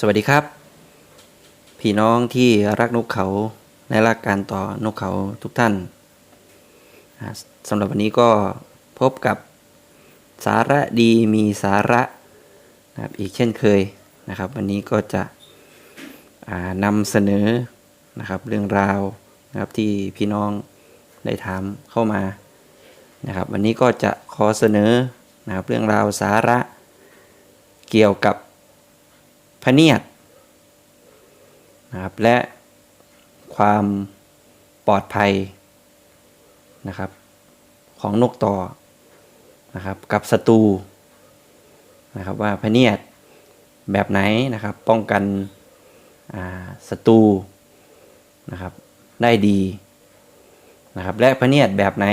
สวัสดีครับ พี่น้องที่รักนกเขาและรักการต่อนกเขาทุกท่านสำหรับวันนี้ก็พบกับสาระดีมีสาระนะครับอีกเช่นเคยนะครับ วันนี้ก็จะนำเสนอนะครับเรื่องราวนะครับที่พี่น้องได้ถามเข้ามานะครับ วันนี้ก็จะขอเสนอนะครับเรื่องราวสาระเกี่ยวกับ พะเนียดนะครับและความปลอดภัยนะครับของนกต่อนะครับกับศัตรูนะครับว่าพเนียดแบบไหนนะครับป้องกันศัตรูนะครับได้ดีนะครับและพเนียดแบบไหน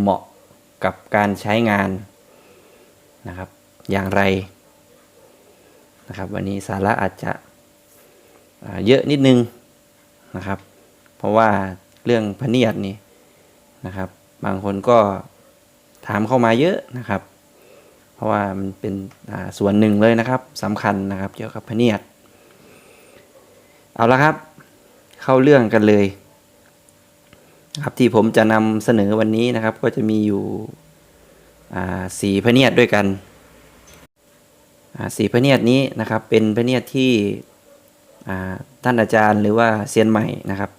เหมาะกับการใช้งานนะครับอย่างไร นะครับ วันนี้สาระอาจจะเยอะนิดนึงนะครับ เพราะว่าเรื่องพเนียดนี่นะครับ บางคนก็ถามเข้ามาเยอะนะครับ เพราะว่ามันเป็นส่วนหนึ่งเลยนะครับสำคัญนะครับเกี่ยวกับพเนียด เอาละครับ เข้าเรื่องกันเลยครับที่ผมจะนำเสนอวันนี้นะครับ ก็จะมีอยู่สี่พเนียดด้วยกัน สีพระเนียดนี้นะครับ เป็นพระเนียดที่ท่านอาจารย์หรือว่าเซียนใหม่นะครับ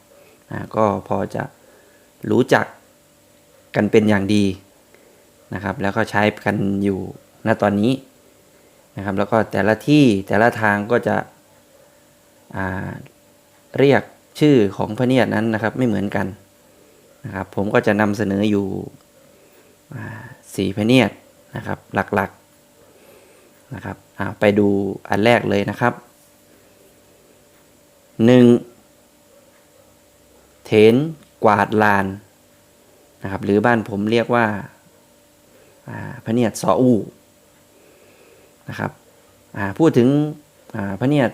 ก็พอจะรู้จักกันเป็นอย่างดีนะครับ แล้วก็ใช้กันอยู่ณตอนนี้นะครับ แล้วก็แต่ละที่แต่ละทางก็จะเรียกชื่อของพระเนียดนั้นนะครับไม่เหมือนกันนะครับ ผมก็จะนำเสนออยู่สีพระเนียดนะครับหลักๆนะครับ ไปดูอันแรกเลยนะครับหนึ่งเถนกวาดลานนะครับหรือบ้านผมเรียกว่าพระเนียดซออูนะครับพูดถึงพระเนียด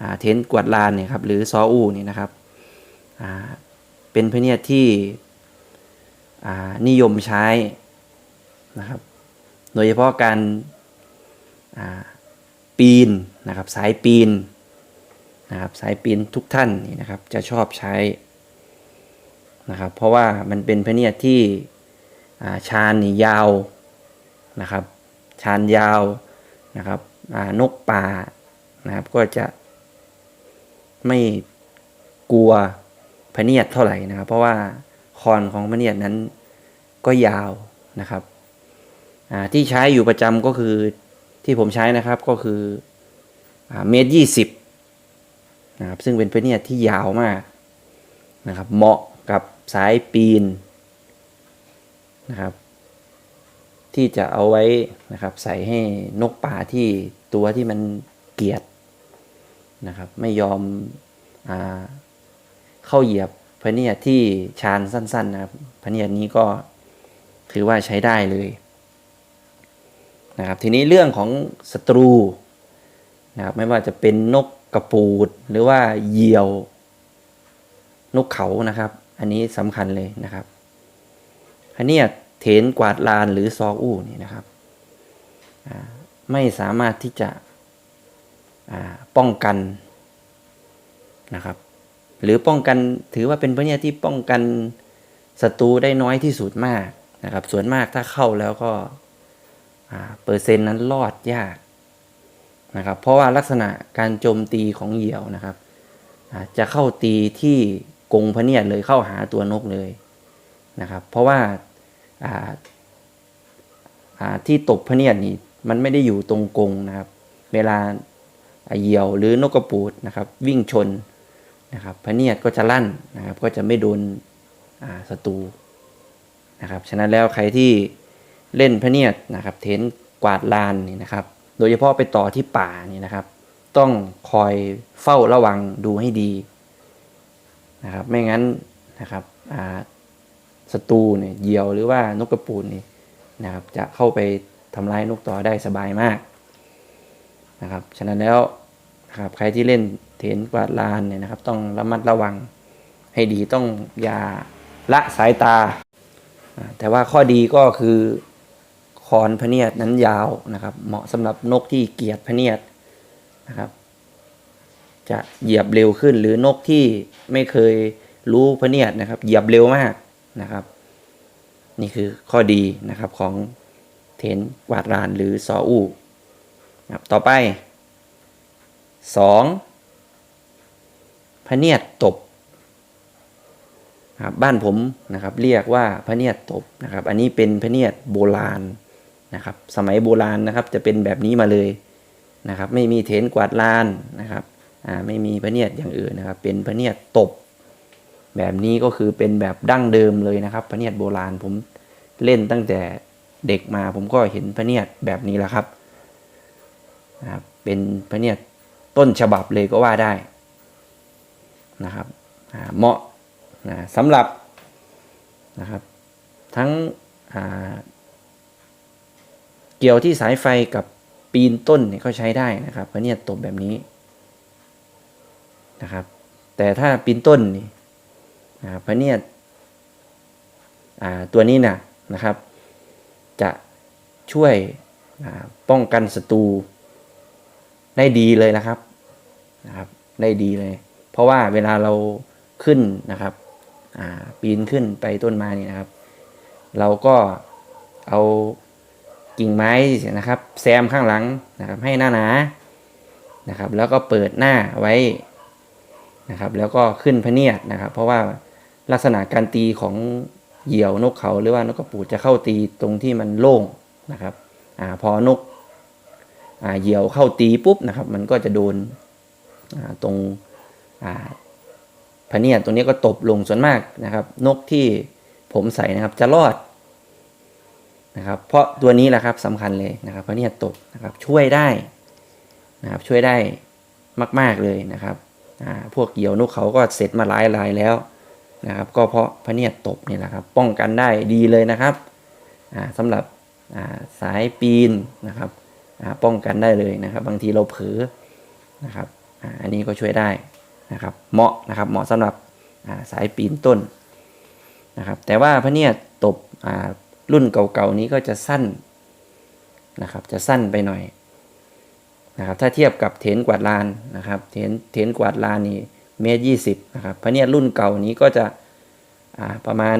อ่าเถนกวาดลานเนี่ยครับหรือซออูนี่นะครับเป็นพระเนียดที่นิยมใช้นะครับโดยเฉพาะการ ปีนนะครับสายปีนนะครับสายปีนทุกท่านนี่นะครับจะชอบใช้นะครับเพราะว่ามันเป็นพระเนียดที่าชานนี่ยาวนะครับชานยาวนะครับนกป่านะครับก็จะไม่กลัวพระเนียดเท่าไหร่นะครับ เพราะว่าคอนของพระเนียดนั้นก็ยาวนะครับที่ใช้อยู่ประจำก็คือ ที่ผมใช้นะครับก็คือเมตรยี่สิบนะครับซึ่งเป็นพเนียที่ยาวมากนะครับเหมาะกับสายปีนนะครับที่จะเอาไว้นะครับใส่ให้นกป่าที่ตัวที่มันเกียดนะครับไม่ยอมอเข้าเหยียบพเนียที่ชานสั้นๆนะครับพเนียนี้ก็ถือว่าใช้ได้เลย นะครับทีนี้เรื่องของศัตรูนะครับไม่ว่าจะเป็นนกกระปูดหรือว่าเหยี่ยวนกเขานะครับ อันนี้สำคัญเลยนะครับอันเนี้เถนกวาดลานหรือซออู้นี่นะครับไม่สามารถที่จะป้องกันนะครับ หรือป้องกันถือว่าเป็นพเนี่ที่ป้องกันศัตรูได้น้อยที่สุดมากนะครับ ส่วนมากถ้าเข้าแล้วก็ เปอร์เซ็นต์นั้นรอดยากนะครับเพราะว่าลักษณะการโจมตีของเหยี่ยวนะครับจะเข้าตีที่กงพเนียดเลยเข้าหาตัวนกเลยนะครับ เพราะว่าาาที่ตบพเนียดนี่มันไม่ได้อยู่ตรงกงนะครับ เวลาเหยี่ยวหรือนกกระปูดนะครับ วิ่งชนนะครับพเนียดก็จะลั่นนะครับ ก็จะไม่โดนศัตรูนะครับ ฉะนั้นแล้วใครที่ เล่นพระเนียดนะครับ เทนกวาดลานนี่นะครับ โดยเฉพาะไปต่อที่ป่านี่นะครับ ต้องคอยเฝ้าระวังดูให้ดีนะครับ ไม่งั้นนะครับศัตรูเนี่ยเหยี่ยวหรือว่านกกระปูนนี่นะครับ จะเข้าไปทำร้ายนกต่อได้สบายมากนะครับ ฉะนั้นแล้วนะครับใครที่เล่นเทนกวาดลานเนี่ยนะครับ ต้องระมัดระวังให้ดีต้องอย่าละสายตา แต่ว่าข้อดีก็คือ คอนพเนียดนั้นยาวนะครับ เหมาะสำหรับนกที่เกียดพเนียดนะครับ จะเหยียบเร็วขึ้นหรือนกที่ไม่เคยรู้พเนียดนะครับ เหยียบเร็วมากนะครับ นี่คือข้อดีนะครับของเทนกวาดลานหรือซออูนะครับต่อไปสองพเนียดตบนะครับบ้านผมนะครับเรียกว่าพะเนียดตบนะครับ อันนี้เป็นพะเนียดโบราณ นะครับ สมัยโบราณนะครับจะเป็นแบบนี้มาเลยนะครับ ไม่มีเทนกวาดลานนะครับอ่าไม่มีพระเนียดอย่างอื่นนะครับ เป็นพระเนียดตบ แบบนี้ก็คือเป็นแบบดั้งเดิมเลยนะครับ พระเนียดโบราณผมเล่นตั้งแต่เด็กมาผมก็เห็นพระเนียดแบบนี้แหละครับนะครับ เป็นพระเนียดต้นฉบับเลยก็ว่าได้นะครับเหมาะสำหรับนะครับทั้ง เกี่ยวที่สายไฟกับปีนต้นเนี่ยก็ใช้ได้นะครับพระเนี่ยตบแบบนี้นะครับ แต่ถ้าปีนต้นนี่นะครับพระเนียดอ่าตัวนี้นะนะครับ จะช่วยป้องกันศัตรูได้ดีเลยนะครับนะครับได้ดีเลย เพราะว่าเวลาเราขึ้นนะครับปีนขึ้นไปต้นไม้นี่นะครับ เราก็เอา กิ่งไม้นะครับ แซมข้างหลังนะครับ ให้หน้าหนานะครับ แล้วก็เปิดหน้าไว้นะครับ แล้วก็ขึ้นพเนียดนะครับ เพราะว่าลักษณะการตีของเหยี่ยวนกเขาหรือว่านกกระปูดจะเข้าตีตรงที่มันโล่งนะครับอพอนกอเหยี่ยวเข้าตีปุ๊บนะครับ มันก็จะโดนตรงอ่าพเนียดตรงนี้ก็ตบลงส่วนมากนะครับ นกที่ผมใส่นะครับจะรอด นะครับเพราะตัวนี้แหละครับสำคัญเลยนะครับพระเนียตบนะครับช่วยได้นะครับช่วยได้มาก ๆเลยนะครับพวกเหยี่ยวนกเขาก็เสร็จมาหลายรายแล้วนะครับก็เพราะพระเนียดตบนี่แหละครับป้องกันได้ดีเลยนะครับอ่าสำหรับาสายปีนนะครับป้องกันได้เลยนะครับ บางทีเราเผลอนะครับอ,อันนี้ก็ช่วยได้นะครับเหมาะนะครับเหมาะสำหรับาสายปีนต้นนะครับแต่ว่าพระเนียดตบ รุ่นเก่าๆนี้ก็จะสั้นนะครับ จะสั้นไปหน่อยนะครับถ้าเทียบกับเทนกวาดลานนะครับเทนเทนกวาดลานนี่เมตรยี่สิบนะครับพระเนียรุ่นเก่านี้ก็จะประมาณ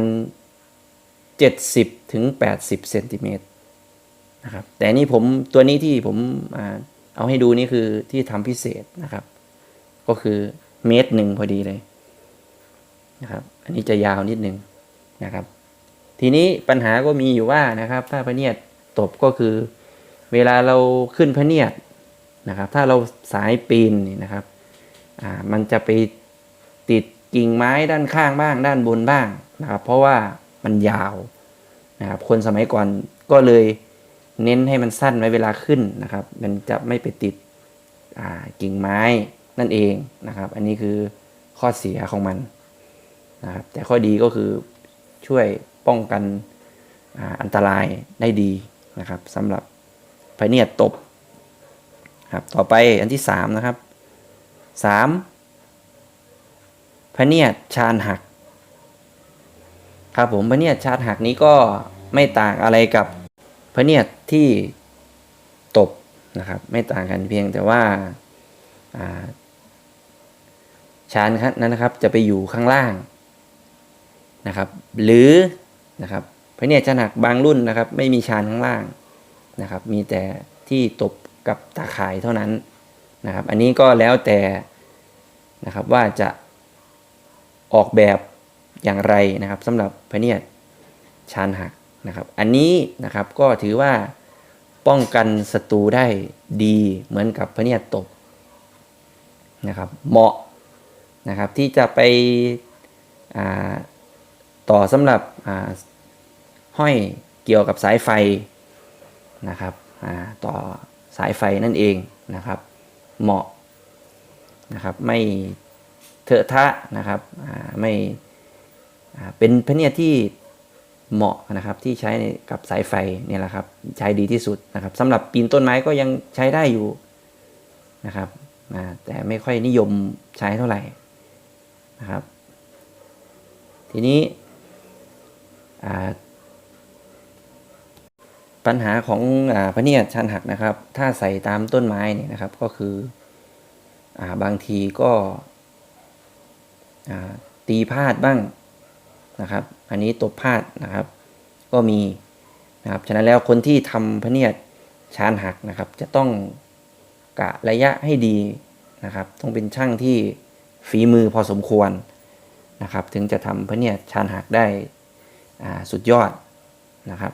70ถึง80เซนติเมตรนะครับแต่นี่ผมตัวนี้ที่ผมอ่าเอาให้ดูนี่คือที่ทำพิเศษนะครับ ก็คือเมตรหนึ่งพอดีเลยนะครับ อันนี้จะยาวนิดนึงนะครับ ทีนี้ปัญหาก็มีอยู่ว่านะครับ ถ้าพระเนียดตบก็คือ เวลาเราขึ้นพระเนียดนะครับ ถ้าเราสายปีนนี่นะครับอ่ามันจะไปติดกิ่งไม้ด้านข้างบ้าง ด้านบนบ้างนะครับ เพราะว่ามันยาวนะครับคนสมัยก่อนก็เลยเน้นให้มันสั้นไว้เวลาขึ้นนะครับ มันจะไม่ไปติดอ่ากิ่งไม้นั่นเองนะครับ อันนี้คือข้อเสียของมันนะครับแต่ข้อดีก็คือช่วย ป้องกันอันตรายได้ดีนะครับสำหรับไฟเนียตบครับต่อไปอันที่สามนะครับสามพระเนียดชาญหัก ครับผมพระเนียดชาญหักนี้ก็ไม่ต่างอะไรกับพระเนียดที่ตบนะครับ ไม่ต่างกันเพียงแต่ว่าชานนั้นนะครับจะไปอยู่ข้างล่างนะครับ หรือ นะครับพระเนียดชาญหักบางรุ่นนะครับไม่มีชานข้างล่างนะครับ มีแต่ที่ตบกับตาข่ายเท่านั้นนะครับ อันนี้ก็แล้วแต่นะครับว่าจะออกแบบอย่างไรนะครับสำหรับพะเนียดชานหักนะครับ อันนี้นะครับก็ถือว่าป้องกันศัตรูได้ดีเหมือนกับพะเนียดตบนะครับ เหมาะนะครับที่จะไป ต่อสำหรับห้อยเกี่ยวกับสายไฟนะครับต่อสายไฟนั่นเองนะครับ เหมาะนะครับไม่เถอะทะนะครับไม่เป็นพเนียที่เหมาะนะครับที่ใช้กับสายไฟเนี่ยแหละครับใช้ดีที่สุดนะครับสำหรับปีนต้นไม้ก็ยังใช้ได้อยู่นะครับแต่ไม่ค่อยนิยมใช้เท่าไหร่นะครับ ทีนี้ ปัญหาของอพระเนียดชันหักนะครับ ถ้าใส่ตามต้นไม้นี่นะครับก็คืออบางทีก็ตีพลาดบ้างนะครับ อันนี้ตบพลาดนะครับ ก็มีนะครับฉะนั้นแล้วคนที่ทำพระเนียดชานหักนะครับ จะต้องกะระยะให้ดีนะครับ ต้องเป็นช่างที่ฝีมือพอสมควรนะครับ ถึงจะทำพระเนียดชานหักได้ สุดยอดนะครับ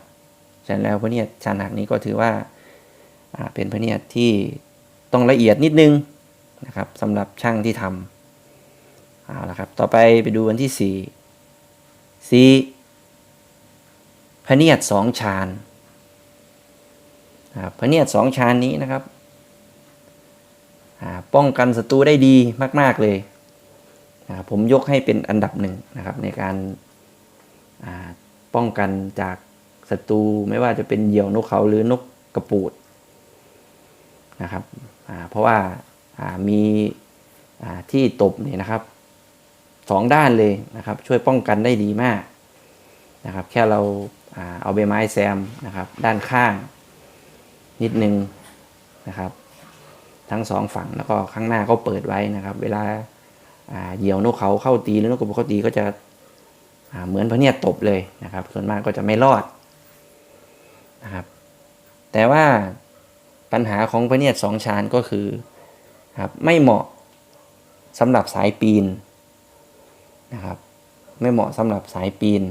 ฉะนั้นแล้วพระเนียดชานักนี้ก็ถือว่าเป็นพระเนียดที่ต้องละเอียดนิดนึงนะครับสำหรับช่างที่ทำเอาละครับต่อไปไปดูวันที่สี่สี่พระเนียดสองชานนะพระเนียดสองชานนี้นะครับป้องกันศัตรูได้ดีมาก ๆ เลยนะครับผมยกให้เป็นอันดับหนึ่งนะครับในการ ป้องกันจากศัตรูไม่ว่าจะเป็นเหยี่ยวนกเขาหรือนกกระปูดนะครับเพราะว่ามีที่ตบเนี่ยนะครับสองด้านเลยนะครับ ช่วยป้องกันได้ดีมากนะครับ แค่เราอาเอาใบไม้แซมนะครับ ด้านข้าง นิดนึงนะครับ ทั้งสองฝั่งแล้วก็ข้างหน้าก็เปิดไว้นะครับ เวลาเหยี่ยวนกเขาเข้าตีหรือนกกระปูเข้าตีก็จะ เหมือนพระเนี่ยตบเลยนะครับ ส่วนมากก็จะไม่รอดนะครับ แต่ว่าปัญหาของพระเนี่ยสองชานก็คือครับไม่เหมาะสำหรับสายปีนนะครับ ไม่เหมาะสำหรับสายปีน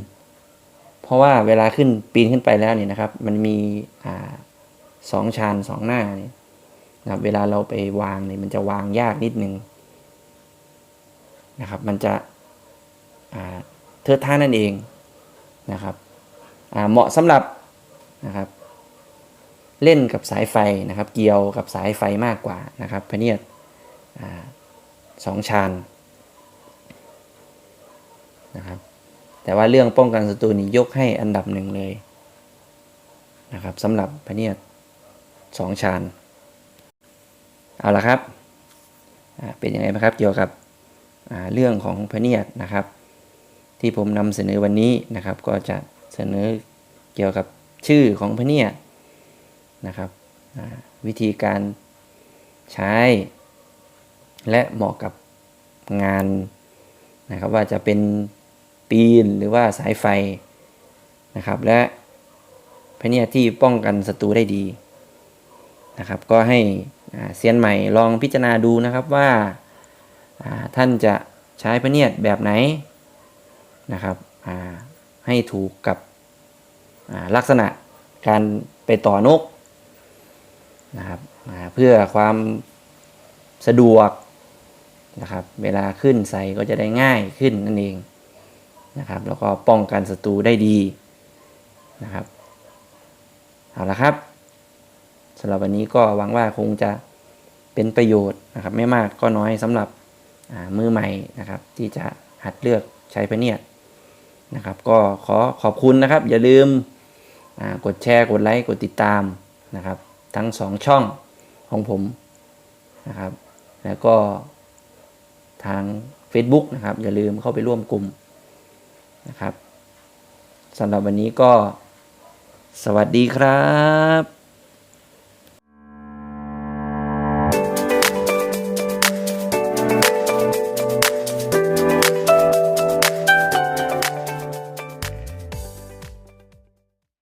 เพราะว่าเวลาขึ้นปีนขึ้นไปแล้วเนี่ยนะครับ มันมีอ่าสองชานสองหน้าเนี่ยนะครับเวลาเราไปวางเนี่ยมันจะวางยากนิดนึงนะครับ มันจะ เทิดท่านั่นเองนะครับเหมาะสำหรับนะครับเล่นกับสายไฟนะครับ เกี่ยวกับสายไฟมากกว่านะครับพเนียดสองชานนะครับแต่ว่าเรื่องป้องกันศัตรูนี่ยกให้อันดับหนึ่งเลยนะครับสำหรับพเนียดสองชานเอาละครับเป็นยังไงบ้างครับเกี่ยวกับเรื่องของพเนียดนะครับ ที่ผมนำเสนอวันนี้นะครับ ก็จะเสนอเกี่ยวกับชื่อของพเนียนะครับวิธีการใช้ และเหมาะกับงานนะครับว่าจะเป็นปีนหรือว่าสายไฟนะครับ และพเนียที่ป้องกันศัตรูได้ดีนะครับ ก็ให้เซียนใหม่ลองพิจารณาดูนะครับว่าท่านจะใช้พเนียดแบบไหน นะครับให้ถูกกับลักษณะการไปต่อนกนะครับเพื่อความสะดวกนะครับเวลาขึ้นใส่ก็จะได้ง่ายขึ้นนั่นเองนะครับแล้วก็ป้องกันศัตรูได้ดีนะครับเอาละครับสำหรับวันนี้ก็หวังว่าคงจะเป็นประโยชน์นะครับ ไม่มากก็น้อยสำหรับมือใหม่นะครับ ที่จะหัดเลือกใช้พเนียด นะครับ ก็ขอขอบคุณนะครับ อย่าลืมกดแชร์กดไลค์กดติดตามนะครับ ทั้งสองช่องของผมนะครับ แล้วก็ทาง Facebook นะครับ อย่าลืมเข้าไปร่วมกลุ่มนะครับสำหรับวันนี้ก็สวัสดีครับ